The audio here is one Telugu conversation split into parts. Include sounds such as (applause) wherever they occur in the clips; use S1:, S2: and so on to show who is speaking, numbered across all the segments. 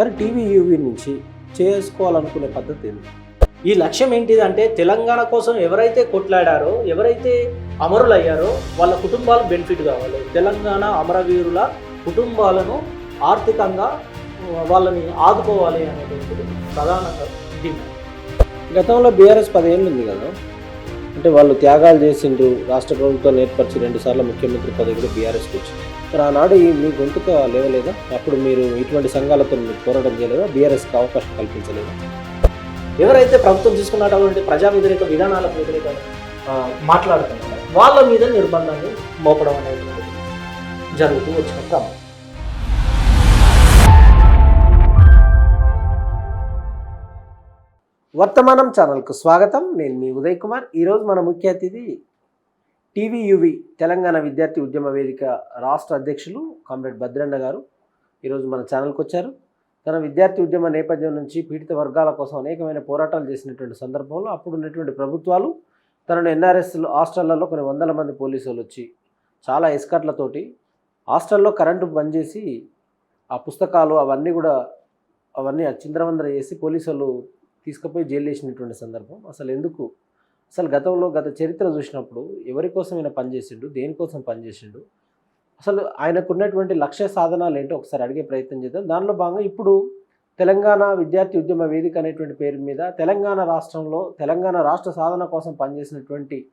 S1: కానీ టీవీ యూవీ నుంచి చేసుకోవాలనుకునే పద్ధతి
S2: ఈ లక్ష్యం ఏంటిదంటే తెలంగాణ కోసం ఎవరైతే కొట్లాడారో ఎవరైతే అమరులయ్యారో వాళ్ళ కుటుంబాలు బెనిఫిట్ కావాలి. తెలంగాణ అమరవీరుల కుటుంబాలను ఆర్థికంగా వాళ్ళని ఆదుకోవాలి అనేటువంటిది ప్రధానంగా డిమాండ్
S1: గతంలో బీఆర్ఎస్ పదేళ్ళు ఉంది కదా? అంటే వాళ్ళు త్యాగాలు చేసిండ్రు రాష్ట్ర ప్రభుత్వం ఏర్పరిచి రెండుసార్లు ముఖ్యమంత్రి పదవి కూడా బీఆర్ఎస్కి వచ్చింది. మరి ఆనాడు మీ గొంతుక లేవలేదా? అప్పుడు మీరు ఇటువంటి సంఘాలతో మీరు పోరాటం చేయలేదా? బీఆర్ఎస్కి అవకాశం కల్పించలేదా?
S2: ఎవరైతే ప్రభుత్వం తీసుకున్నటువంటి ప్రజా వ్యతిరేక విధానాలకు వ్యతిరేక మాట్లాడుతున్నారు వాళ్ళ మీద నిర్బంధాన్ని మోపడం అనేది జరుగుతూ వచ్చిన క్రమం.
S1: వర్తమానం ఛానల్కు స్వాగతం. నేను మీ ఉదయ్ కుమార్. ఈరోజు మన ముఖ్య అతిథి టీవీయువి తెలంగాణ విద్యార్థి ఉద్యమ వేదిక రాష్ట్ర అధ్యక్షులు కామ్రేడ్ భద్రన్న గారు ఈరోజు మన ఛానల్కి వచ్చారు తన విద్యార్థి ఉద్యమ నేపథ్యం నుంచి పీడిత వర్గాల కోసం అనేకమైన పోరాటాలు చేసినటువంటి సందర్భంలో అప్పుడు ఉన్నటువంటి ప్రభుత్వాలు తనను ఎన్ఆర్ఎస్లు హాస్టళ్ళలో కొన్ని వందల మంది పోలీసులు వచ్చి చాలా ఎస్కట్లతోటి హాస్టల్లో కరెంటు బంద్ చేసి ఆ పుస్తకాలు అవన్నీ కూడా అవన్నీ చిందరవందర చేసి పోలీసులు తీసుకుపోయి జైలు వేసినటువంటి సందర్భం. అసలు ఎందుకు అసలు గతంలో గత చరిత్ర చూసినప్పుడు ఎవరి కోసం ఈయన పనిచేసిండు? దేనికోసం పనిచేసిండు? అసలు ఆయనకున్నటువంటి లక్ష్య సాధనాలు ఏంటో ఒకసారి అడిగే ప్రయత్నం చేద్దాం. దానిలో భాగంగా ఇప్పుడు తెలంగాణ విద్యార్థి ఉద్యమ వేదిక అనేటువంటి పేరు మీద తెలంగాణ రాష్ట్రంలో తెలంగాణ రాష్ట్ర సాధన కోసం పనిచేసినటువంటి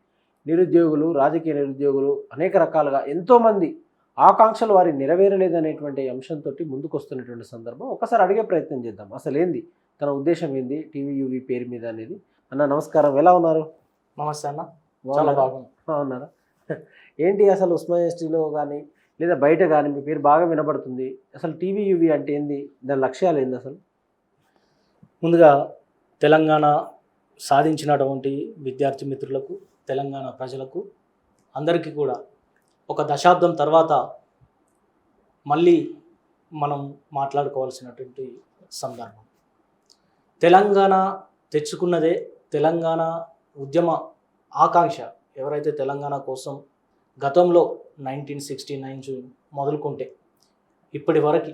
S1: నిరుద్యోగులు రాజకీయ నిరుద్యోగులు అనేక రకాలుగా ఎంతోమంది ఆకాంక్షలు వారి నెరవేరలేదనేటువంటి అంశంతో ముందుకు వస్తున్నటువంటి సందర్భం ఒకసారి అడిగే ప్రయత్నం చేద్దాం. అసలు ఏంది తన ఉద్దేశం ఏంది? టీవీయూవీ పేరు మీద అనేది. అన్న నమస్కారం. ఎలా ఉన్నారు?
S2: నమస్తే అన్న. చాలా
S1: బాగున్నారా?
S2: బాగుంది
S1: బాగున్నారా? (laughs) ఏంటి అసలు ఉస్మాన్ యూనివర్సిటీలో కానీ లేదా బయట కానీ మీ పేరు బాగా వినబడుతుంది. అసలు టీవీయూవీ అంటే ఏంది? దాని లక్ష్యాలు ఏంది అసలు?
S2: ముందుగా తెలంగాణ సాధించినటువంటి విద్యార్థి మిత్రులకు తెలంగాణ ప్రజలకు అందరికీ కూడా ఒక దశాబ్దం తర్వాత మళ్ళీ మనం మాట్లాడుకోవాల్సినటువంటి సందర్భం. తెలంగాణ తెచ్చుకున్నదే తెలంగాణ ఉద్యమ ఆకాంక్ష ఎవరైతే తెలంగాణ కోసం గతంలో నైన్టీన్ సిక్స్టీ నైన్ మొదలుకుంటే ఇప్పటి వరకు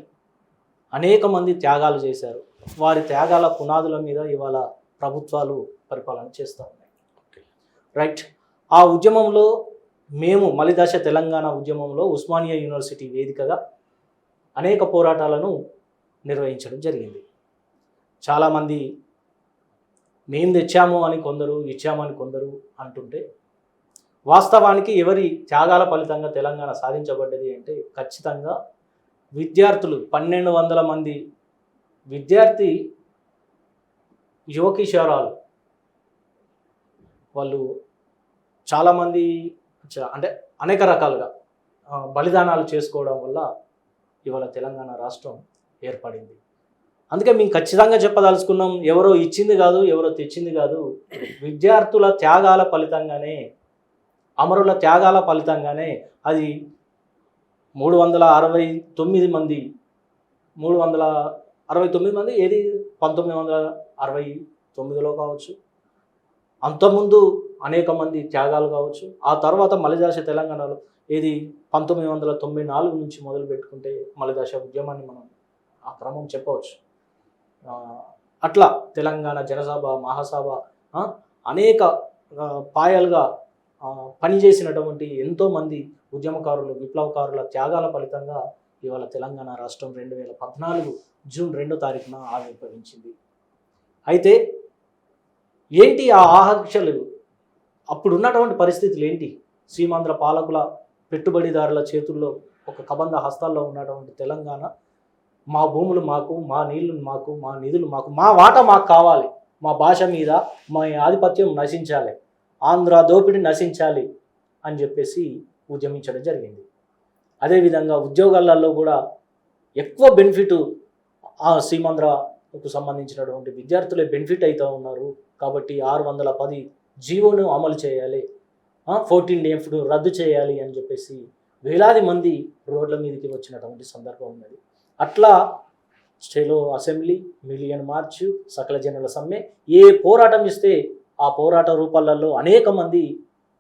S2: అనేక మంది త్యాగాలు చేశారు. వారి త్యాగాల పునాదుల మీద ఇవాళ ప్రభుత్వాలు పరిపాలన చేస్తూ ఉన్నాయి. రైట్. ఆ ఉద్యమంలో మేము మలిదశ తెలంగాణ ఉద్యమంలో ఉస్మానియా యూనివర్సిటీ వేదికగా అనేక పోరాటాలను నిర్వహించడం జరిగింది. చాలామంది మేము తెచ్చాము అని కొందరు ఇచ్చామని కొందరు అంటుంటే వాస్తవానికి ఎవరి త్యాగాల ఫలితంగా తెలంగాణ సాధించబడ్డది అంటే ఖచ్చితంగా విద్యార్థులు పన్నెండు వందల మంది విద్యార్థి యువకిషోరాలు వాళ్ళు చాలామంది అంటే అనేక రకాలుగా బలిదానాలు చేసుకోవడం వల్ల ఇవాళ తెలంగాణ రాష్ట్రం ఏర్పడింది. అందుకే మేము ఖచ్చితంగా చెప్పదలుచుకున్నాం ఎవరో ఇచ్చింది కాదు ఎవరో తెచ్చింది కాదు. విద్యార్థుల త్యాగాల ఫలితంగానే అమరుల త్యాగాల ఫలితంగానే అది మూడు వందల అరవై తొమ్మిది మంది మూడు వందల అరవై తొమ్మిది మంది ఏది? పంతొమ్మిది వందల అరవై తొమ్మిదిలో కావచ్చు. అంతకుముందు అనేక మంది త్యాగాలు కావచ్చు. ఆ తర్వాత మలిదాస తెలంగాణలో ఏది? పంతొమ్మిది వందల తొంభై నాలుగు నుంచి మొదలు పెట్టుకుంటే మలిదాస ఉద్యమాన్ని మనం ఆ క్రమం చెప్పవచ్చు. అట్లా తెలంగాణ జనసభ మహాసభ అనేక పాయలుగా పనిచేసినటువంటి ఎంతోమంది ఉద్యమకారులు విప్లవకారుల త్యాగాల ఫలితంగా ఇవాళ తెలంగాణ రాష్ట్రం రెండు వేల పద్నాలుగు జూన్ రెండో తారీఖున ఆవిర్భవించింది. అయితే ఏంటి ఆ ఆకాంక్షలు అప్పుడు ఉన్నటువంటి పరిస్థితులు ఏంటి? సీమాంధ్ర పాలకుల పెట్టుబడిదారుల చేతుల్లో ఒక కబంధ హస్తాల్లో ఉన్నటువంటి తెలంగాణ మా భూములు మాకు మా నీళ్ళు మాకు మా నిధులు మాకు మా వాట మాకు కావాలి. మా భాష మీద మా ఆధిపత్యం నశించాలి. ఆంధ్ర దోపిడి నశించాలి అని చెప్పేసి ఉద్యమించడం జరిగింది. అదేవిధంగా ఉద్యోగాలలో కూడా ఎక్కువ బెనిఫిట్ ఆ సీమాంధ్రకు సంబంధించినటువంటి విద్యార్థులే బెనిఫిట్ అవుతూ ఉన్నారు. కాబట్టి ఆరు వందల పది జీవోను అమలు చేయాలి. ఫోర్టీన్ ఎఫ్ను రద్దు చేయాలి అని చెప్పేసి వేలాది మంది రోడ్ల మీదకి వచ్చినటువంటి సందర్భం ఉన్నది. అట్లా స్టేలో అసెంబ్లీ మిలియన్ మార్చు సకల జనుల సమ్మె. ఏ పోరాటం ఇస్తే ఆ పోరాట రూపాలలో అనేక మంది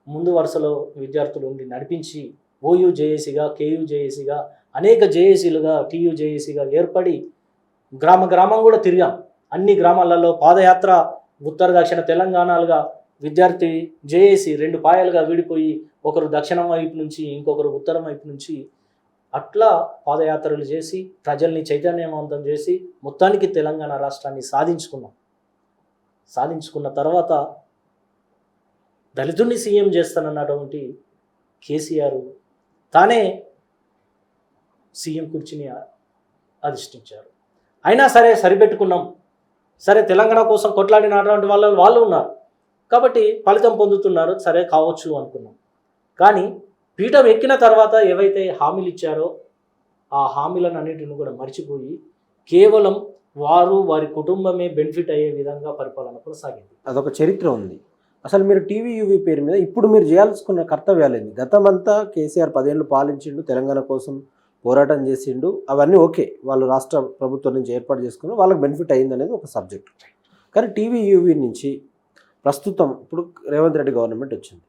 S2: ముందు వరుసలో విద్యార్థులు ఉండి నడిపించి ఓయూ జేఏసీగా కేయూ జేఏసీగా అనేక జేఏసీలుగా టీయూ జేఏసీగా ఏర్పడి గ్రామ గ్రామం కూడా తిరిగాం. అన్ని గ్రామాలలో పాదయాత్ర ఉత్తర దక్షిణ తెలంగాణలుగా విద్యార్థి జేఏసీ రెండు పాయలుగా విడిపోయి ఒకరు దక్షిణం వైపు నుంచి ఇంకొకరు ఉత్తరం వైపు నుంచి అట్లా పాదయాత్రలు చేసి ప్రజల్ని చైతన్యవంతం చేసి మొత్తానికి తెలంగాణ రాష్ట్రాన్ని సాధించుకున్నాం. సాధించుకున్న తర్వాత దళితుడిని సీఎం చేస్తానన్నటువంటి కేసీఆర్ తానే సీఎం కుర్చీని అధిష్ఠించారు అయినా సరే సరిపెట్టుకున్నాం. సరే తెలంగాణ కోసం కొట్లాడినటువంటి వాళ్ళు వాళ్ళు ఉన్నారు. కాబట్టి ఫలితం పొందుతున్నారు. సరే కావచ్చు అనుకున్నాం. కానీ పీఠం ఎక్కిన తర్వాత ఏవైతే హామీలు ఇచ్చారో ఆ హామీలను అన్నిటిని కూడా మర్చిపోయి కేవలం వారు వారి కుటుంబమే బెనిఫిట్ అయ్యే విధంగా పరిపాలన కొనసాగింది.
S1: అదొక చరిత్ర ఉంది. అసలు మీరు టీవీ యూవీ పేరు మీద ఇప్పుడు మీరు చేయాల్సుకున్న కర్తవ్యాలు ఏంది గతమంతా కేసీఆర్ పదేళ్ళు పాలించిండు తెలంగాణ కోసం పోరాటం చేసిండు అవన్నీ ఓకే. వాళ్ళు రాష్ట్ర ప్రభుత్వం నుంచి ఏర్పాటు చేసుకుని వాళ్ళకి బెనిఫిట్ అయింది అనేది ఒక సబ్జెక్ట్. కానీ టీవీ యూవీ నుంచి ప్రస్తుతం ఇప్పుడు రేవంత్ రెడ్డి గవర్నమెంట్ వచ్చింది.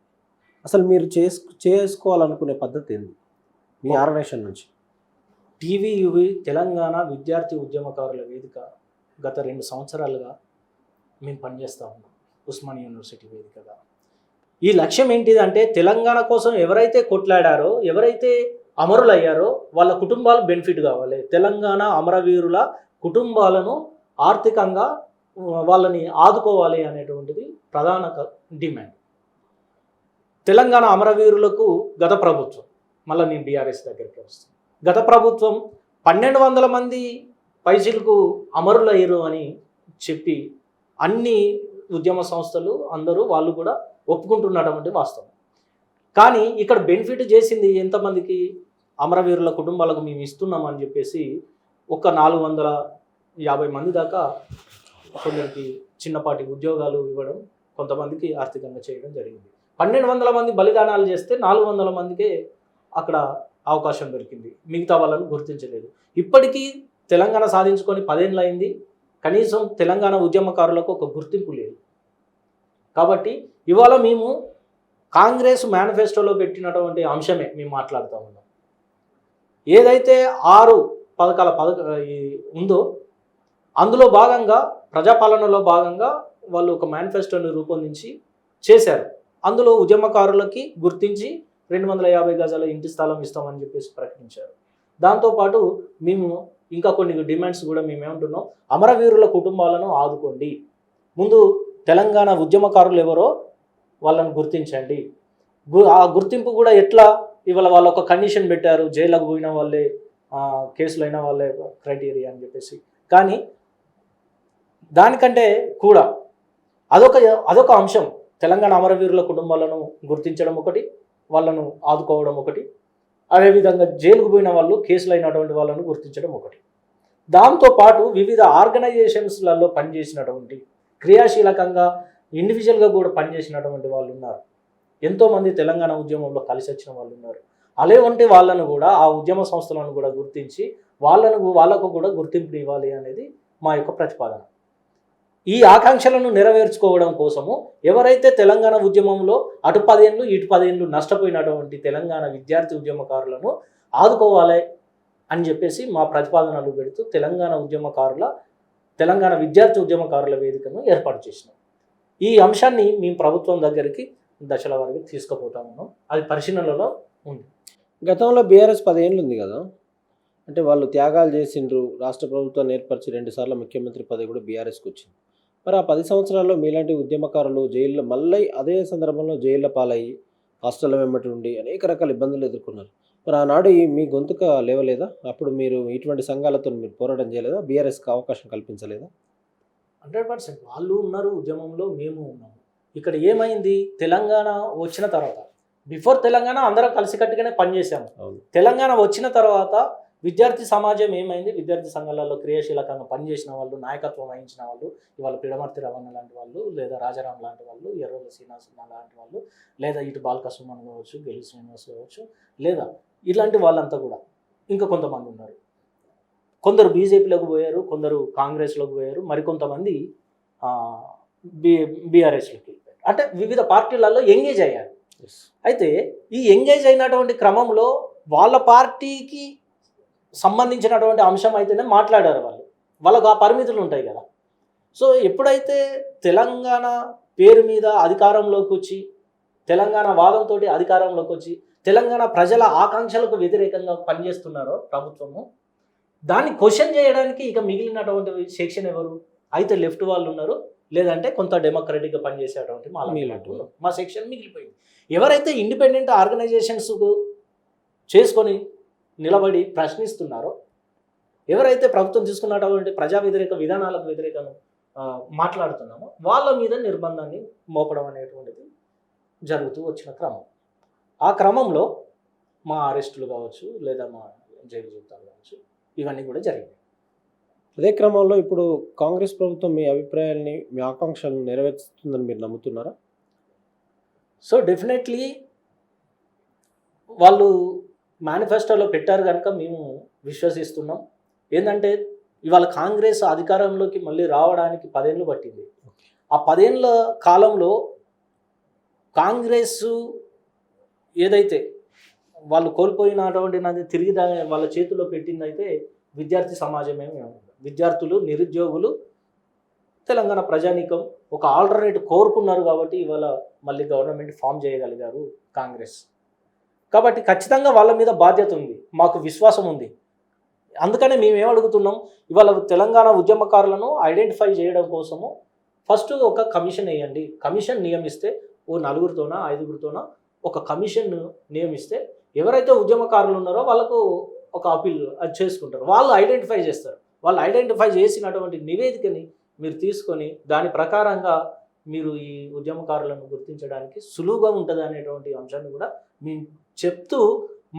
S1: అసలు మీరు చేసు చేసుకోవాలనుకునే పద్ధతి ఏంది? మీ ఆర్గనైజేషన్ నుంచి.
S2: టీవీయువి తెలంగాణ విద్యార్థి ఉద్యమకారుల వేదిక గత రెండు సంవత్సరాలుగా మేము పనిచేస్తూ ఉన్నాం. ఉస్మాన్ యూనివర్సిటీ వేదికగా. ఈ లక్ష్యం ఏంటిది అంటే తెలంగాణ కోసం ఎవరైతే కొట్లాడారో ఎవరైతే అమరులయ్యారో వాళ్ళ కుటుంబాలు బెనిఫిట్ కావాలి. తెలంగాణ అమరవీరుల కుటుంబాలను ఆర్థికంగా వాళ్ళని ఆదుకోవాలి అనేటువంటిది ప్రధాన డిమాండ్. తెలంగాణ అమరవీరులకు గత ప్రభుత్వం మళ్ళీ నేను బీఆర్ఎస్ దగ్గరికి వస్తాను. గత ప్రభుత్వం పన్నెండు వందల మంది పైసలకు అమరులయ్యరు అని చెప్పి అన్ని ఉద్యమ సంస్థలు అందరూ వాళ్ళు కూడా ఒప్పుకుంటున్నటువంటి వాస్తవం. కానీ ఇక్కడ బెనిఫిట్ చేసింది ఎంతమందికి? అమరవీరుల కుటుంబాలకు మేము ఇస్తున్నాం అని చెప్పేసి ఒక నాలుగు వందల యాభై మంది దాకా కొందరికి చిన్నపాటి ఉద్యోగాలు ఇవ్వడం కొంతమందికి ఆర్థికంగా చేయడం జరిగింది. పన్నెండు వందల మంది బలిదానాలు చేస్తే నాలుగు వందల మందికే అక్కడ అవకాశం దొరికింది. మిగతా వాళ్ళను గుర్తించలేదు. ఇప్పటికీ తెలంగాణ సాధించుకొని పదేళ్ళు అయింది. కనీసం తెలంగాణ ఉద్యమకారులకు ఒక గుర్తింపు లేదు. కాబట్టి ఇవాళ మేము కాంగ్రెస్ మేనిఫెస్టోలో పెట్టినటువంటి అంశమే మేము మాట్లాడుతూ ఉన్నాం. ఏదైతే ఆరు పథకాల పథక ఉందో అందులో భాగంగా ప్రజాపాలనలో భాగంగా వాళ్ళు ఒక మేనిఫెస్టోని రూపొందించి చేశారు. అందులో ఉద్యమకారులకి గుర్తించి రెండు వందల యాభై గజాల ఇంటి స్థలం ఇస్తామని చెప్పేసి ప్రకటించారు. దాంతోపాటు మేము ఇంకా కొన్ని డిమాండ్స్ కూడా మేము ఏమంటున్నాం? అమరవీరుల కుటుంబాలను ఆదుకోండి. ముందు తెలంగాణ ఉద్యమకారులు ఎవరో వాళ్ళని గుర్తించండి. గు- ఆ గుర్తింపు కూడా ఎట్లా? ఇవాళ వాళ్ళు ఒక కండిషన్ పెట్టారు జైలుకు పోయిన వాళ్ళే కేసులు అయిన వాళ్ళే క్రైటీరియా అని చెప్పేసి. కానీ దానికంటే కూడా అదొక అదొక అంశం. తెలంగాణ అమరవీరుల కుటుంబాలను గుర్తించడం ఒకటి వాళ్ళను ఆదుకోవడం ఒకటి అదేవిధంగా జైలుకు పోయిన వాళ్ళు కేసులు అయినటువంటి వాళ్ళను గుర్తించడం ఒకటి. దాంతోపాటు వివిధ ఆర్గనైజేషన్స్లలో పనిచేసినటువంటి క్రియాశీలకంగా ఇండివిజువల్గా కూడా పనిచేసినటువంటి వాళ్ళు ఉన్నారు. ఎంతోమంది తెలంగాణ ఉద్యమంలో కలిసి వచ్చిన వాళ్ళు ఉన్నారు. అలాంటి వాళ్ళను కూడా ఆ ఉద్యమ సంస్థలను కూడా గుర్తించి వాళ్ళను వాళ్ళకు కూడా గుర్తింపు ఇవ్వాలి అనేది మా యొక్క ప్రతిపాదన. ఈ ఆకాంక్షలను నెరవేర్చుకోవడం కోసము ఎవరైతే తెలంగాణ ఉద్యమంలో అటు పదేళ్ళు ఇటు పదేళ్ళు నష్టపోయినటువంటి తెలంగాణ విద్యార్థి ఉద్యమకారులను ఆదుకోవాలి అని చెప్పేసి మా ప్రతిపాదనలు పెడుతూ తెలంగాణ ఉద్యమకారుల తెలంగాణ విద్యార్థి ఉద్యమకారుల వేదికను ఏర్పాటు చేసినాం. ఈ అంశాన్ని మేము ప్రభుత్వం దగ్గరికి దశల వరకు తీసుకుపోతా ఉన్నాం అది పరిశీలనలో ఉంది.
S1: గతంలో బీఆర్ఎస్ పదేళ్ళు ఉంది కదా? అంటే వాళ్ళు త్యాగాలు చేసిండ్రు. రాష్ట్ర ప్రభుత్వాన్ని ఏర్పరిచి రెండుసార్లు ముఖ్యమంత్రి పదవి కూడా బీఆర్ఎస్కి వచ్చింది. మరి ఆ పది సంవత్సరాల్లో మీలాంటి ఉద్యమకారులు జైల్లో మళ్ళీ అదే సందర్భంలో జైళ్ళ పాలయ్యి హాస్టల్లో వెంబటి ఉండి అనేక రకాల ఇబ్బందులు ఎదుర్కొన్నారు. మరి ఆనాడు మీ గొంతుక లేవలేదా? అప్పుడు మీరు ఇటువంటి సంఘాలతో మీరు పోరాటం చేయలేదా? బీఆర్ఎస్కి అవకాశం కల్పించలేదా?
S2: Hundred percent. వాళ్ళు ఉన్నారు ఉద్యమంలో మేము ఉన్నాము. ఇక్కడ ఏమైంది? తెలంగాణ వచ్చిన తర్వాత బిఫోర్ తెలంగాణ అందరం కలిసికట్టుగానే పనిచేసాము. తెలంగాణ వచ్చిన తర్వాత విద్యార్థి సమాజం ఏమైంది? విద్యార్థి సంఘాలలో క్రియాశీలకంగా పనిచేసిన వాళ్ళు నాయకత్వం వహించిన వాళ్ళు ఇవాళ పిడమర్తి రవణ లాంటి వాళ్ళు లేదా రాజారాం లాంటి వాళ్ళు ఎర్రల శ్రీనివాస లాంటి వాళ్ళు లేదా ఇటు బాలక సుమన్ కావచ్చు గెలి శ్రీనివాస్ కావచ్చు లేదా ఇలాంటి వాళ్ళంతా కూడా ఇంకా కొంతమంది ఉన్నారు. కొందరు బీజేపీలోకి పోయారు కొందరు కాంగ్రెస్లోకి పోయారు మరికొంతమంది బి బీఆర్ఎస్లోకి వెళ్ళిపోయారు. అంటే వివిధ పార్టీలలో ఎంగేజ్ అయ్యారు. అయితే ఈ ఎంగేజ్ అయినటువంటి క్రమంలో వాళ్ళ పార్టీకి సంబంధించినటువంటి అంశం అయితేనే మాట్లాడారు వాళ్ళు. వాళ్ళకు ఆ పరిమితులు ఉంటాయి కదా. సో ఎప్పుడైతే తెలంగాణ పేరు మీద అధికారంలోకి వచ్చి తెలంగాణ వాదంతో అధికారంలోకి వచ్చి తెలంగాణ ప్రజల ఆకాంక్షలకు వ్యతిరేకంగా పనిచేస్తున్నారో ప్రభుత్వము దాన్ని క్వశ్చన్ చేయడానికి ఇక మిగిలినటువంటి సెక్షన్ ఎవరు? అయితే లెఫ్ట్ వాళ్ళు ఉన్నారు. లేదంటే కొంత డెమోక్రటిక్గా పనిచేసేటువంటి మా. మా సెక్షన్ మిగిలిపోయింది. ఎవరైతే ఇండిపెండెంట్ ఆర్గనైజేషన్స్ చేసుకొని నిలబడి ప్రశ్నిస్తున్నారో? ఎవరైతే ప్రభుత్వం తీసుకున్నటువంటి ప్రజా వ్యతిరేక విధానాలకు వ్యతిరేకంగా ఆ, మాట్లాడుతున్నామో వాళ్ళ మీద నిర్బంధాన్ని మోపడం అనేటువంటిది జరుగుతూ వచ్చిన క్రమం. ఆ క్రమంలో మా అరెస్టులు కావచ్చు లేదా మా జైలు జీవితాలు కావచ్చు ఇవన్నీ కూడా జరిగాయి
S1: అదే క్రమంలో ఇప్పుడు కాంగ్రెస్ ప్రభుత్వం మీ అభిప్రాయాల్ని మీ ఆకాంక్షలను నెరవేరుస్తుందని మీరు నమ్ముతున్నారా?
S2: సో డెఫినెట్లీ వాళ్ళు మేనిఫెస్టోలో పెట్టారు కనుక మేము విశ్వసిస్తున్నాం. ఏంటంటే ఇవాళ కాంగ్రెస్ అధికారంలోకి మళ్ళీ రావడానికి పదేళ్ళు పట్టింది. ఆ పదేళ్ళ కాలంలో కాంగ్రెస్ ఏదైతే వాళ్ళు కోల్పోయినటువంటి నాది తిరిగి వాళ్ళ చేతిలో పెట్టిందైతే విద్యార్థి సమాజమే విద్యార్థులు నిరుద్యోగులు తెలంగాణ ప్రజానీకం ఒక ఆల్టర్నేట్ కోరుకున్నారు కాబట్టి ఇవాళ మళ్ళీ గవర్నమెంట్ ఫామ్ చేయగలిగారు కాంగ్రెస్. కాబట్టి ఖచ్చితంగా వాళ్ళ మీద బాధ్యత ఉంది. మాకు విశ్వాసం ఉంది. అందుకనే మేము ఏమడుగుతున్నాం ఇవాళ తెలంగాణ ఉద్యమకారులను ఐడెంటిఫై చేయడం కోసము ఫస్ట్ ఒక కమిషన్ వేయండి. కమిషన్ నియమిస్తే ఓ నలుగురితోనా ఐదుగురితోన ఒక కమిషన్ నియమిస్తే ఎవరైతే ఉద్యమకారులు ఉన్నారో వాళ్ళకు ఒక అపీల్ అది చేసుకుంటారు. వాళ్ళు ఐడెంటిఫై చేస్తారు. వాళ్ళు ఐడెంటిఫై చేసినటువంటి నివేదికని మీరు తీసుకొని దాని ప్రకారంగా మీరు ఈ ఉద్యమకారులను గుర్తించడానికి సులువుగా ఉంటుంది అనేటువంటి అంశాన్ని కూడా మీ చెప్తూ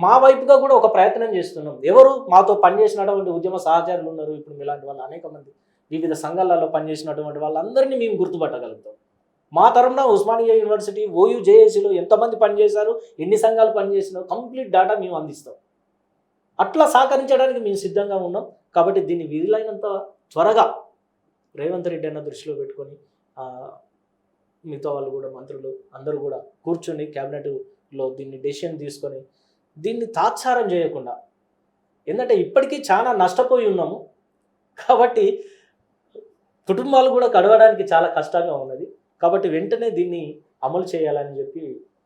S2: మా వైపుగా కూడా ఒక ప్రయత్నం చేస్తున్నాం. ఎవరు మాతో పనిచేసినటువంటి ఉద్యమ సహచరులు ఉన్నారు? ఇప్పుడు ఇలాంటి వాళ్ళు అనేక మంది వివిధ సంఘాలలో పనిచేసినటువంటి వాళ్ళందరినీ మేము గుర్తుపట్టగలుగుతాం. మా తరపున ఉస్మానియా యూనివర్సిటీ ఓయూ జేఏసీలో ఎంతమంది పనిచేశారు? ఎన్ని సంఘాలు పనిచేసినారు కంప్లీట్ డేటా మేము అందిస్తాం. అట్లా సహకరించడానికి మేము సిద్ధంగా ఉన్నాం. కాబట్టి దీన్ని వీలైనంత త్వరగా రేవంత్ రెడ్డి అన్న దృష్టిలో పెట్టుకొని మిగతా వాళ్ళు కూడా మంత్రులు అందరూ కూడా కూర్చొని క్యాబినెట్ క్యాబినెట్లో దీన్ని డెసిషన్ తీసుకొని దీన్ని తాత్సారం చేయకుండా ఎందుకంటే ఇప్పటికీ చాలా నష్టపోయి ఉన్నాము. కాబట్టి కుటుంబాలు కూడా గడవడానికి చాలా కష్టంగా ఉన్నది. కాబట్టి వెంటనే దీన్ని అమలు చేయాలని చెప్పి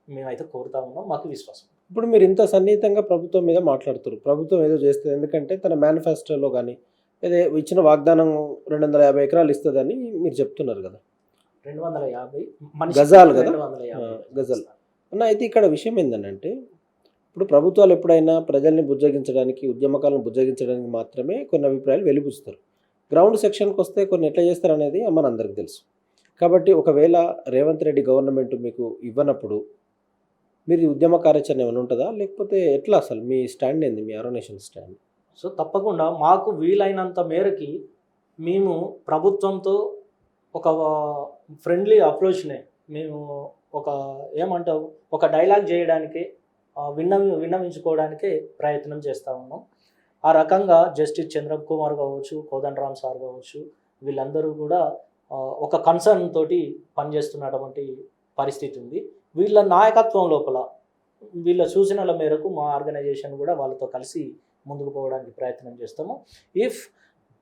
S2: మేమైతే కోరుతా ఉన్నాం. మాకు విశ్వాసం
S1: ఇప్పుడు మీరు ఇంత సన్నిహితంగా ప్రభుత్వం మీద మాట్లాడుతారు. ప్రభుత్వం ఏదో చేస్తుంది. ఎందుకంటే తన మేనిఫెస్టోలో కానీ ఏదో ఇచ్చిన వాగ్దానం రెండు వందల యాభై ఎకరాలు ఇస్తుందని మీరు చెప్తున్నారు కదా.
S2: రెండు వందల యాభై
S1: గజాలు కదా? గజాలు. అన్న అయితే ఇక్కడ విషయం ఏంటంటే ఇప్పుడు ప్రభుత్వాలు ఎప్పుడైనా ప్రజల్ని బుజ్జగించడానికి ఉద్యమకాలను బుజ్జగించడానికి మాత్రమే కొన్ని అభిప్రాయాలు వెలిపిస్తారు గ్రౌండ్ సెక్షన్కి వస్తే కొన్ని ఎట్లా చేస్తారనేది మన అందరికి తెలుసు. కాబట్టి ఒకవేళ రేవంత్ రెడ్డి గవర్నమెంట్ మీకు ఇవ్వనప్పుడు మీరు ఉద్యమ కార్యాచరణ ఏమైనా ఉంటుందా? లేకపోతే ఎట్లా అసలు? మీ స్టాండ్ ఏంది? మీ అరోనేషన్ స్టాండ్?
S2: సో తప్పకుండా మాకు వీలైనంత మేరకి మేము ప్రభుత్వంతో ఒక ఫ్రెండ్లీ అప్రోచ్నే మేము ఒక ఏమంటావు? ఒక డైలాగ్ చేయడానికి విన్నవి విన్నవించుకోవడానికే ప్రయత్నం చేస్తూ ఉన్నాం. ఆ రకంగా జస్టిస్ చంద్రకుమార్ కావచ్చు కోదండరామ్ సార్ కావచ్చు వీళ్ళందరూ కూడా ఒక కన్సర్న్ తోటి పనిచేస్తున్నటువంటి పరిస్థితి ఉంది. వీళ్ళ నాయకత్వం లోపల వీళ్ళ సూచనల మేరకు మా ఆర్గనైజేషన్ కూడా వాళ్ళతో కలిసి ముందుకు పోవడానికి ప్రయత్నం చేస్తాము. ఇఫ్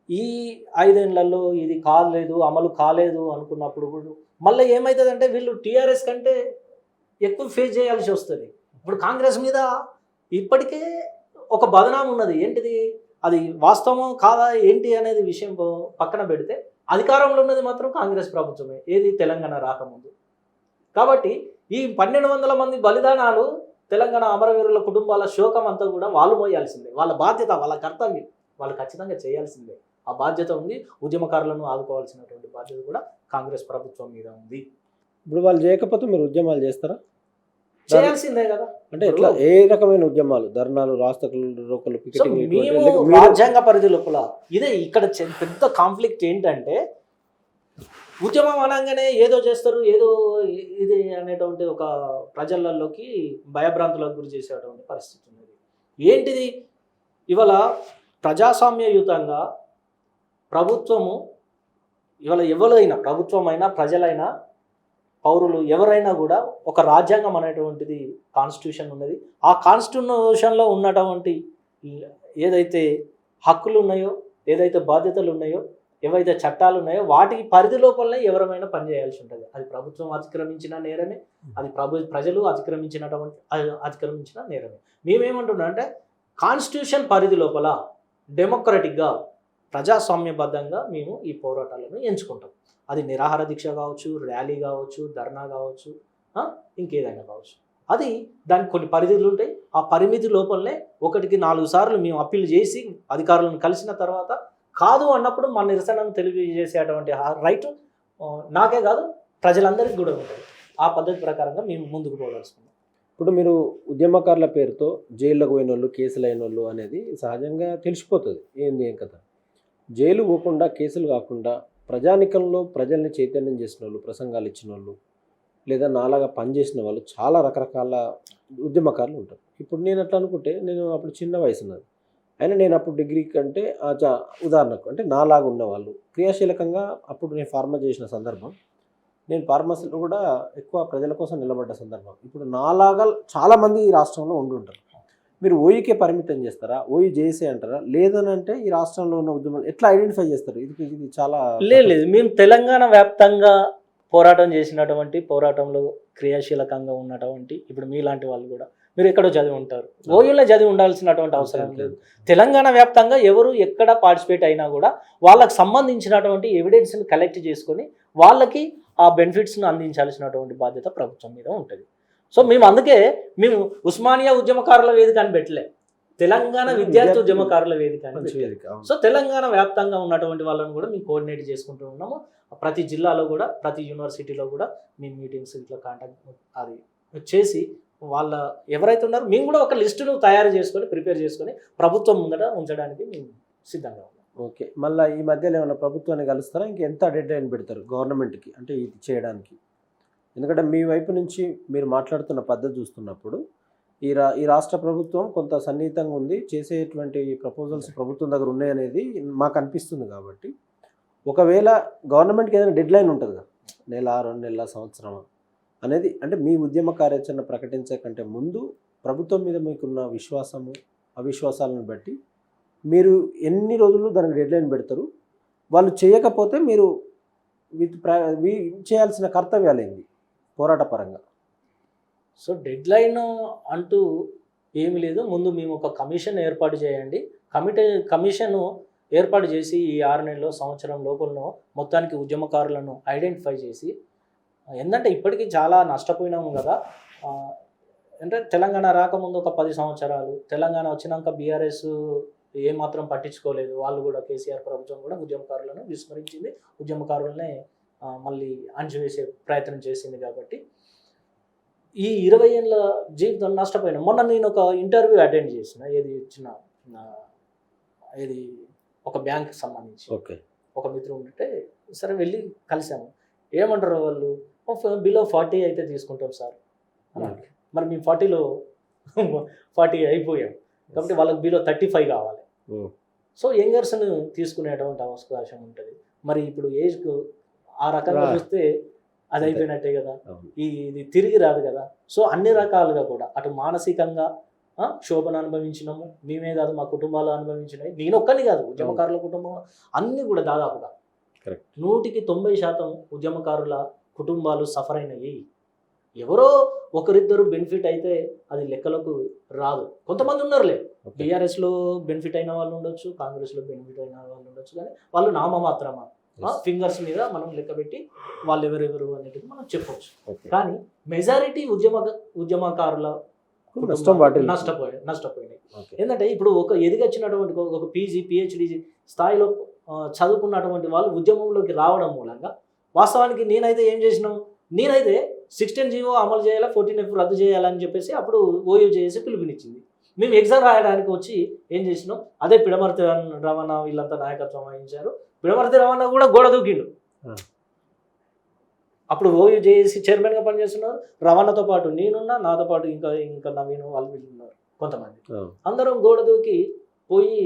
S2: ఈ ఐదేళ్ళలో ఇది కాలేదు అమలు కాలేదు అనుకున్నప్పుడు కూడా మళ్ళీ ఏమవుతుందంటే వీళ్ళు టీఆర్ఎస్ కంటే ఎక్కువ ఫేస్ చేయాల్సి వస్తుంది. ఇప్పుడు కాంగ్రెస్ మీద ఇప్పటికే ఒక బదనాం ఉన్నది. ఏంటిది? అది వాస్తవం కాదా? ఏంటి అనేది విషయం పక్కన పెడితే అధికారంలో ఉన్నది మాత్రం కాంగ్రెస్ ప్రభుత్వమే. ఏది? తెలంగాణ రాకముందు. కాబట్టి ఈ పన్నెండు వందల మంది బలిదానాలు తెలంగాణ అమరవీరుల కుటుంబాల శోకం అంతా కూడా వాళ్ళు మోయాల్సిందే. వాళ్ళ బాధ్యత వాళ్ళ కర్తవ్యం వాళ్ళు ఖచ్చితంగా చేయాల్సిందే. ఆ బాధ్యత ఉంది. ఉద్యమకారులను ఆదుకోవాల్సినటువంటి బాధ్యత కూడా కాంగ్రెస్ ప్రభుత్వం మీద ఉంది.
S1: ఇప్పుడు వాళ్ళు చేయకపోతే మీరు ఉద్యమాలు చేస్తారా?
S2: చేయాల్సిందే కదా.
S1: అంటే ఎట్లా? ఏ రకమైన ఉద్యమాలు? ధర్నాలు రాస్తకులు రోకలు
S2: సో
S1: పికెటింగ్
S2: మేము
S1: ఇటువంటి మీరు-
S2: రాజ్యాంగ పరిధి లోపల ఇదే ఇక్కడ పెద్ద కాన్ఫ్లిక్ట్ ఏంటంటే ఉద్యమం అనగానే ఏదో చేస్తారు ఏదో ఇది అనేటువంటి ఒక ప్రజలలోకి భయభ్రాంతులకు గురి చేసేటువంటి పరిస్థితి ఉన్నది. ఏంటిది? ఇవాళ ప్రజాస్వామ్యయుతంగా ప్రభుత్వము ఇవాళ ఎవరైనా ప్రభుత్వమైనా ప్రజలైనా పౌరులు ఎవరైనా కూడా ఒక రాజ్యాంగం అనేటువంటిది కాన్స్టిట్యూషన్ ఉన్నది. ఆ కాన్స్టిట్యూషన్లో ఉన్నటువంటి ఏదైతే హక్కులు ఉన్నాయో ఏదైతే బాధ్యతలు ఉన్నాయో ఏవైతే చట్టాలు ఉన్నాయో వాటికి పరిధి లోపలనే ఎవరమైనా పనిచేయాల్సి ఉంటుంది. అది ప్రభుత్వం అతిక్రమించిన నేరమే. అది ప్రభు ప్రజలు అతిక్రమించినటువంటి అతిక్రమించిన నేరమే. మేమేమంటున్నాం అంటే కాన్స్టిట్యూషన్ పరిధి లోపల డెమోక్రటిక్గా ప్రజాస్వామ్యబద్ధంగా మేము ఈ పోరాటాలను ఎంచుకుంటాం. అది నిరాహార దీక్ష కావచ్చు ర్యాలీ కావచ్చు ధర్నా కావచ్చు ఇంకేదైనా కావచ్చు. అది దానికి కొన్ని పరిధులు ఉంటాయి. ఆ పరిమితి లోపలనే ఒకటికి నాలుగు సార్లు మేము అప్పీల్ చేసి అధికారులను కలిసిన తర్వాత కాదు అన్నప్పుడు మన నిరసనను తెలియజేసేటువంటి ఆ రైట్ నాకే కాదు ప్రజలందరికీ కూడా ఉంటుంది. ఆ పద్ధతి ప్రకారంగా మేము ముందుకు పోదలుచుకున్నాం.
S1: ఇప్పుడు మీరు ఉద్యమకారుల పేరుతో జైళ్ళకు పోయిన వాళ్ళు కేసులు అయిన వాళ్ళు అనేది సహజంగా తెలిసిపోతుంది. ఏంది ఏం కదా జైలు పోకుండా కేసులు కాకుండా ప్రజానికంలో ప్రజల్ని చైతన్యం చేసిన వాళ్ళు ప్రసంగాలు ఇచ్చిన వాళ్ళు లేదా నాలాగా పనిచేసిన వాళ్ళు చాలా రకరకాల ఉద్యమకారులు ఉంటారు. ఇప్పుడు నేను అట్లా అనుకుంటే నేను అప్పుడు చిన్న వయసు ఉన్నది అయినా నేను అప్పుడు డిగ్రీ కంటే ఆ ఉదాహరణకు అంటే నాలాగా ఉన్నవాళ్ళు క్రియాశీలకంగా అప్పుడు నేను ఫార్మా చేసిన సందర్భం నేను ఫార్మసీలో కూడా ఎక్కువ ప్రజల కోసం నిలబడ్డ సందర్భం. ఇప్పుడు నాలాగా చాలామంది ఈ రాష్ట్రంలో ఉండి ఉంటారు మీరు ఓయికే పరిమితం చేస్తారా? ఓయి చేసే అంటారా? లేదనంటే ఈ రాష్ట్రంలో ఉన్న ఉద్యమం ఎట్లా ఐడెంటిఫై చేస్తారు? ఇది ఇది చాలా
S2: లేదు లేదు. మేము తెలంగాణ వ్యాప్తంగా పోరాటం చేసినటువంటి పోరాటంలో క్రియాశీలకంగా ఉన్నటువంటి ఇప్పుడు మీలాంటి వాళ్ళు కూడా మీరు ఎక్కడో చదివి ఉంటారు. ఓయూలో చదివి ఉండాల్సినటువంటి అవసరం లేదు. తెలంగాణ వ్యాప్తంగా ఎవరు ఎక్కడ పార్టిసిపేట్ అయినా కూడా వాళ్ళకి సంబంధించినటువంటి ఎవిడెన్స్ని కలెక్ట్ చేసుకొని వాళ్ళకి ఆ బెనిఫిట్స్ను అందించాల్సినటువంటి బాధ్యత ప్రభుత్వం మీద ఉంటుంది. సో మేము అందుకే మేము ఉస్మానియా ఉద్యమకారుల వేదిక అని పెట్టలే. తెలంగాణ విద్యార్థి ఉద్యమకారుల వేదిక అని. సో తెలంగాణ వ్యాప్తంగా ఉన్నటువంటి వాళ్ళని కూడా మేము కోఆర్డినేట్ చేసుకుంటూ ఉన్నాము. ప్రతి జిల్లాలో కూడా ప్రతి యూనివర్సిటీలో కూడా మేము మీటింగ్స్ ఇట్లా కాంటాక్ట్ అది చేసి వాళ్ళ ఎవరైతే ఉన్నారో మేము కూడా ఒక లిస్టును తయారు చేసుకొని ప్రిపేర్ చేసుకొని ప్రభుత్వం ముందట ఉంచడానికి మేము సిద్ధంగా ఉన్నాం.
S1: ఓకే. మళ్ళీ ఈ మధ్యలో ఏమైనా ప్రభుత్వాన్ని కలుస్తారా? ఇంక ఎంత డెడ్ లైన్ పెడతారు గవర్నమెంట్కి? అంటే ఇది చేయడానికి? ఎందుకంటే మీ వైపు నుంచి మీరు మాట్లాడుతున్న పద్ధతి చూస్తున్నప్పుడు ఈ రా ఈ రాష్ట్ర ప్రభుత్వం కొంత సన్నిహితంగా ఉంది చేసేటువంటి ప్రపోజల్స్ ప్రభుత్వం దగ్గర ఉన్నాయనేది మాకు అనిపిస్తుంది కాబట్టి. ఒకవేళ గవర్నమెంట్కి ఏదైనా డెడ్ లైన్ ఉంటుంది కదా నెల రెండు నెలల సంవత్సరం అనేది అంటే మీ ఉద్యమ కార్యాచరణ ప్రకటించే కంటే ముందు ప్రభుత్వం మీద మీకున్న విశ్వాసము అవిశ్వాసాలను బట్టి మీరు ఎన్ని రోజులు దానికి డెడ్ లైన్ పెడతారు? వాళ్ళు చేయకపోతే మీరు విత్ ప్ర వి- చేయాల్సిన కర్తవ్యాలు ఏంది? పోరాట పరంగా
S2: సో డెడ్ లైన్ అంటూ ఏమీ లేదు. ముందు మేము ఒక కమిషన్ ఏర్పాటు చేయండి. కమిటీ కమిషన్ ఏర్పాటు చేసి ఈ ఆరు నెలలో సంవత్సరం లోపలనో మొత్తానికి ఉద్యమకారులను ఐడెంటిఫై చేసి ఏంటంటే ఇప్పటికీ చాలా నష్టపోయినాము కదా. అంటే తెలంగాణ రాకముందు ఒక పది సంవత్సరాలు తెలంగాణ వచ్చినాక బీఆర్ఎస్ ఏమాత్రం పట్టించుకోలేదు. వాళ్ళు కూడా కేసీఆర్ ప్రభుత్వం కూడా ఉద్యమకారులను విస్మరించింది. ఉద్యమకారులనే మళ్ళీ అంచువేసే ప్రయత్నం చేసింది కాబట్టి. ఈ ఇరవై ఏళ్ళ జీవితం నష్టపోయినా మొన్న నేను ఒక ఇంటర్వ్యూ అటెండ్ చేసిన ఏది చిన్న నా ఏది ఒక బ్యాంక్ సంబంధించి.
S1: ఓకే.
S2: ఒక మిత్రుడు ఉంటే సరే వెళ్ళి కలిసాము. ఏమంటారు వాళ్ళు? బిలో ఫార్టీ అయితే తీసుకుంటాం సార్. అన్నారు. మరి మేము ఫార్టీలో ఫార్టీ అయిపోయాం. కాబట్టి వాళ్ళకి బిలో థర్టీ ఫైవ్ కావాలి. సో యంగర్స్ని తీసుకునేటువంటి అవకాశం ఉంటుంది. మరి ఇప్పుడు ఏజ్కు ఆ రకంగా. చూస్తే అది అయిపోయినట్టే కదా. ఈ ఇది తిరిగి రాదు కదా. సో అన్ని రకాలుగా కూడా అటు మానసికంగా శోభను అనుభవించినాము మేమే కాదు మా కుటుంబాలు అనుభవించినాయి నేను ఒక్కని కాదు ఉద్యమకారుల కుటుంబం అన్ని కూడా దాదాపుగా. నూటికి తొంభై శాతం ఉద్యమకారుల కుటుంబాలు సఫర్ అయినాయి. ఎవరో ఒకరిద్దరు బెనిఫిట్ అయితే అది లెక్కలకు రాదు. కొంతమంది ఉన్నారులే. బీఆర్ఎస్లో బెనిఫిట్ అయిన వాళ్ళు ఉండొచ్చు కాంగ్రెస్లో బెనిఫిట్ అయిన వాళ్ళు ఉండొచ్చు కానీ వాళ్ళు నామమాత్రమా?
S1: Yes.
S2: ఫింగర్స్ మీద మనం లెక్క పెట్టి వాళ్ళు ఎవరెవరు అనేది మనం చెప్పొచ్చు.
S1: ఓకే
S2: కానీ మెజారిటీ ఉద్యమ ఉద్యమకారుల కుటుంబాలు
S1: నష్టం వాటిల్
S2: నష్టపోయి నష్టపోయినాయి. ఎందుకంటే ఇప్పుడు ఒక ఎదిగొచ్చినటువంటి ఒక- పీజీ పిహెచ్డి స్థాయిలో చదువుకున్నటువంటి వాళ్ళు ఉద్యమంలోకి రావడం మూలంగా వాస్తవానికి నేనైతే ఏం చేసినాం? నేనైతే సిక్స్టీన్ జీవో అమలు చేయాలా ఫోర్టీన్ ఎఫ్ రద్దు చేయాలని చెప్పేసి అప్పుడు ఓయూ చేసి పిలుపునిచ్చింది. మేము ఎగ్జామ్ రాయడానికి వచ్చి ఏం చేసినాం అదే పిడమర్తి రవాణా వీళ్ళంతా నాయకత్వం వహించారు పిడమర్తి రవాణా కూడా గోడ దూకిండు. అప్పుడు ఓయూ చేసి చైర్మన్గా పనిచేస్తున్నారు రవాణాతో పాటు నేనున్నా నాతో పాటు ఇంకా ఇంకా నవీన్ వాళ్ళు వీళ్ళు ఉన్నారు కొంతమంది అందరం గోడ దూకి పోయి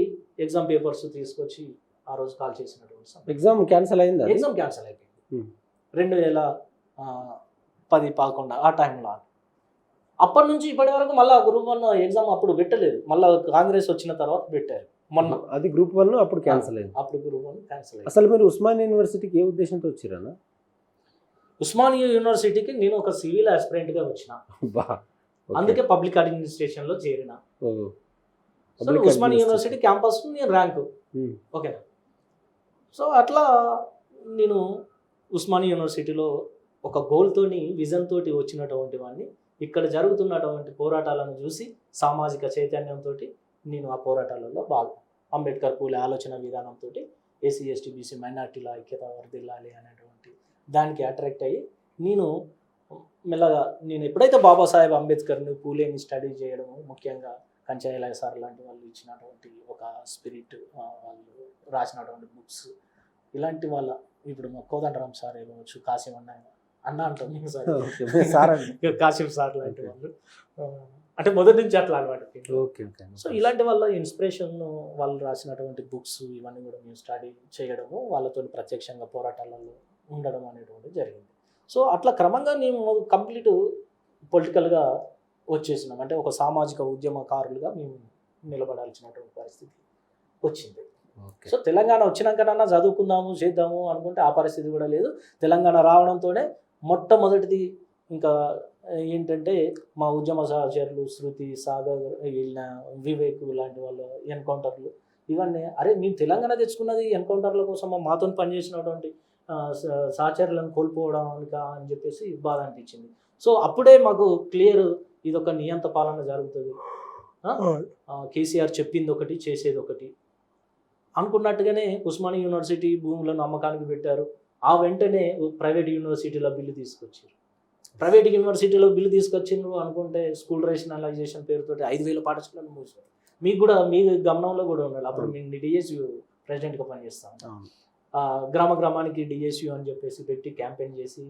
S2: ఎగ్జామ్ పేపర్స్ తీసుకొచ్చి ఆ రోజు కాల్ చేసినటువంటి సమయం.
S1: ఎగ్జామ్ క్యాన్సిల్ అయిందా?
S2: ఎగ్జామ్ క్యాన్సిల్ అయిపోయింది. రెండు వేల పది పదకొండు ఆ టైంలో అప్పటి నుంచి ఇప్పటి వరకు మళ్ళీ గ్రూప్ వన్ ఎగ్జామ్ అప్పుడు పెట్టలేదు. మళ్ళీ కాంగ్రెస్ వచ్చిన తర్వాత పెట్టారు. మొన్న.
S1: అది గ్రూప్ వన్ అప్పుడు క్యాన్సిల్ అయింది.
S2: అప్పుడు గ్రూప్ వన్ క్యాన్సిల్ అయింది.
S1: అసలు మీరు ఉస్మాన్ యూనివర్సిటీకి ఏ ఉద్దేశంతో వచ్చిరన్నా?
S2: ఉస్మానియా యూనివర్సిటీకి నేను ఒక సివిల్గా వచ్చిన. అందుకే పబ్లిక్ అడ్మినిస్ట్రేషన్లో చేరిన. సో ఉస్మానియా. యూనివర్సిటీ క్యాంపస్ నేను ర్యాంకు
S1: Hmm.
S2: ఓకేనా? సో అట్లా నేను ఉస్మానియా యూనివర్సిటీలో ఒక గోల్ తోని విజన్ తోటి వచ్చినటువంటి వాడిని ఇక్కడ జరుగుతున్నటువంటి పోరాటాలను చూసి సామాజిక చైతన్యంతో నేను ఆ పోరాటాలలో భాగం. అంబేద్కర్ పూలే ఆలోచన విధానంతో ఏసీ ఎస్టీ బీసీ మైనార్టీల ఐక్యత వర్దిల్లాలి అనేటువంటి దానికి అట్రాక్ట్ అయ్యి నేను మెల్లగా నేను ఎప్పుడైతే బాబాసాహెబ్ అంబేద్కర్ని పూలేని స్టడీ చేయడము ముఖ్యంగా కంచాయిలాయ సార్ లాంటి వాళ్ళు ఇచ్చినటువంటి ఒక స్పిరిట్ వాళ్ళు రాసినటువంటి బుక్స్ ఇలాంటి వాళ్ళ ఇప్పుడు మా కోదండరామ్ సార్ ఇవ్వచ్చు కాసిం అన్న అంటాం సార్. (laughs)
S1: ఓకే సార్
S2: లాంటి వాళ్ళు. అంటే మొదటి నుంచి అట్లా అలవాటు
S1: ఓకే ఓకే
S2: సో ఇలాంటి వాళ్ళ ఇన్స్పిరేషన్ వాళ్ళు రాసినటువంటి బుక్స్ ఇవన్నీ కూడా మేము స్టడీ చేయడము వాళ్ళతో ప్రత్యక్షంగా పోరాటాలలో ఉండడం అనేటువంటిది జరిగింది. సో అట్లా క్రమంగా మేము కంప్లీట్ పొలిటికల్గా వచ్చేసినాం. అంటే ఒక సామాజిక ఉద్యమకారులుగా మేము నిలబడాల్సినటువంటి పరిస్థితి వచ్చింది. సో తెలంగాణ వచ్చినాకనన్నా చదువుకుందాము చేద్దాము అనుకుంటే ఆ పరిస్థితి కూడా లేదు. తెలంగాణ రావడంతోనే మొట్టమొదటిది ఇంకా ఏంటంటే మా ఉద్యమ సహచరులు శృతి సాగర్ వివేక్ లాంటి వాళ్ళ ఎన్కౌంటర్లు. ఇవన్నీ అరే మేము తెలంగాణ తెచ్చుకున్నది ఎన్కౌంటర్ల కోసం మాతో పనిచేసినటువంటి సహచరులను కోల్పోవడానికి అని చెప్పేసి బాధ అనిపించింది. సో అప్పుడే మాకు క్లియర్ ఇది ఒక నియంత పాలన జరుగుతుంది. కేసీఆర్ చెప్పింది ఒకటి చేసేది ఒకటి అనుకున్నట్టుగానే ఉస్మానియా యూనివర్సిటీ భూములను అమ్మకానికి పెట్టారు. ఆ వెంటనే ప్రైవేట్ యూనివర్సిటీలో బిల్లు తీసుకొచ్చారు. ప్రైవేట్ యూనివర్సిటీలో బిల్లు తీసుకొచ్చిండ్రు అనుకుంటే స్కూల్ రేషనలైజేషన్ పేరుతోటి ఐదు వేల పాఠశాలలు మూసారు మీకు కూడా మీ గమనంలో కూడా ఉండాలి. అప్పుడు మేము డిఎస్యు ప్రెసిడెంట్గా పనిచేస్తాం. గ్రామ గ్రామానికి డిఎస్యు అని చెప్పేసి పెట్టి క్యాంపెయిన్ చేసి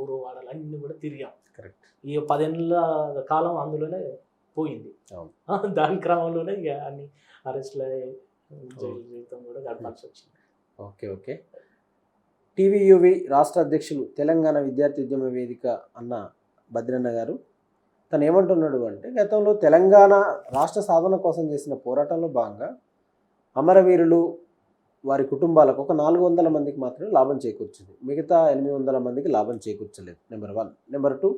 S2: ఊరు వాడాలి అన్ని కూడా తిరిగాం.
S1: Correct.
S2: ఈ పదేళ్ళ కాలం అందులోనే పోయింది. దాని క్రమంలోనే ఇక అన్ని అరెస్ట్లు జైలు జీవితం కూడా గడపాల్సి వచ్చింది.
S1: Okay okay. టీవీయూవి రాష్ట్ర అధ్యక్షులు తెలంగాణ విద్యార్థి ఉద్యమ వేదిక అన్న భద్రన్న గారు. తను ఏమంటున్నాడు అంటే గతంలో తెలంగాణ రాష్ట్ర సాధన కోసం చేసిన పోరాటంలో భాగంగా అమరవీరులు వారి కుటుంబాలకు ఒక నాలుగు వందల మందికి మాత్రమే లాభం చేకూర్చింది. మిగతా ఎనిమిది వందల మందికి లాభం చేకూర్చలేదు number one. Number two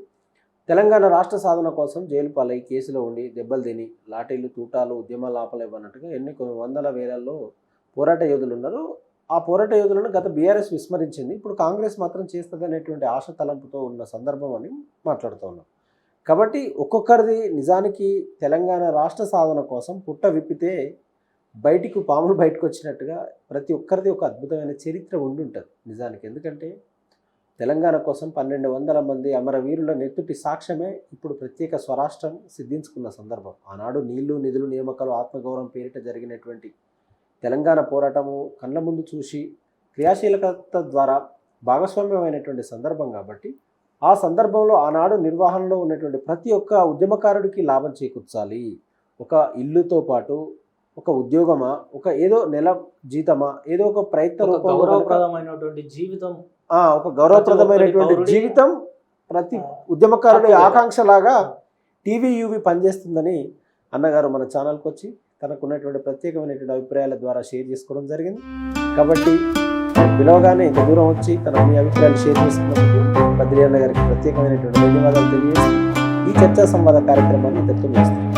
S1: Telangana రాష్ట్ర సాధన కోసం జైలు పాలై కేసులో ఉండి దెబ్బలు తిని లాఠీలు తూటాలు ఉద్యమాలు ఆపలేవన్నట్టుగా ఎన్ని కొన్ని వందల వేలల్లో పోరాట యోధులు ఉన్నారు ఆ పోరాట యోధులను గత బీఆర్ఎస్ విస్మరించింది. ఇప్పుడు కాంగ్రెస్ మాత్రం చేస్తుంది అనేటువంటి ఆశ తలంపుతో ఉన్న సందర్భం అని మాట్లాడుతూ ఉన్నాం. కాబట్టి ఒక్కొక్కరిది నిజానికి తెలంగాణ రాష్ట్ర సాధన కోసం పుట్ట విప్పితే బయటికి పాములు బయటకు వచ్చినట్టుగా ప్రతి ఒక్కరిది ఒక అద్భుతమైన చరిత్ర ఉండి ఉంటుంది నిజానికి. ఎందుకంటే తెలంగాణ కోసం పన్నెండు వందల మంది అమరవీరుల నెత్తుటి సాక్ష్యమే ఇప్పుడు ప్రత్యేక స్వరాష్ట్రం సిద్ధించుకున్న సందర్భం. ఆనాడు నీళ్ళు నిధులు నియామకాలు ఆత్మగౌరవం పేరిట జరిగినటువంటి తెలంగాణ పోరాటము కళ్ళ ముందు చూసి క్రియాశీలకత ద్వారా భాగస్వామ్యమైనటువంటి సందర్భం కాబట్టి ఆ సందర్భంలో ఆనాడు నిర్వహణలో ఉన్నటువంటి ప్రతి ఒక్క ఉద్యమకారుడికి లాభం చేకూర్చాలి ఒక ఇల్లుతో పాటు ఒక ఉద్యోగమా ఒక ఏదో నెల జీతమా ఏదో ఒక ప్రయత్న
S2: గౌరవప్రదమైనటువంటి జీవితం
S1: ఆ, ఒక గౌరవప్రదమైనటువంటి జీవితం ప్రతి ఉద్యమకారుడి. ఆకాంక్షలాగా టీవీయూవి పనిచేస్తుందని అన్నగారు మన ఛానల్కి వచ్చి తనకున్నటువంటి ప్రత్యేకమైనటువంటి అభిప్రాయాల ద్వారా షేర్ చేసుకోవడం జరిగింది కాబట్టి పిలవగానే ఇంత దూరం వచ్చి తన మీ అభిప్రాయాలు షేర్ చేసుకున్నందుకు బద్రి గారికి ప్రత్యేకమైనటువంటి ధన్యవాదాలు తెలియజేసి ఈ చర్చా సంవాద కార్యక్రమాన్ని ఇంతటితో ముగిస్తున్నాను.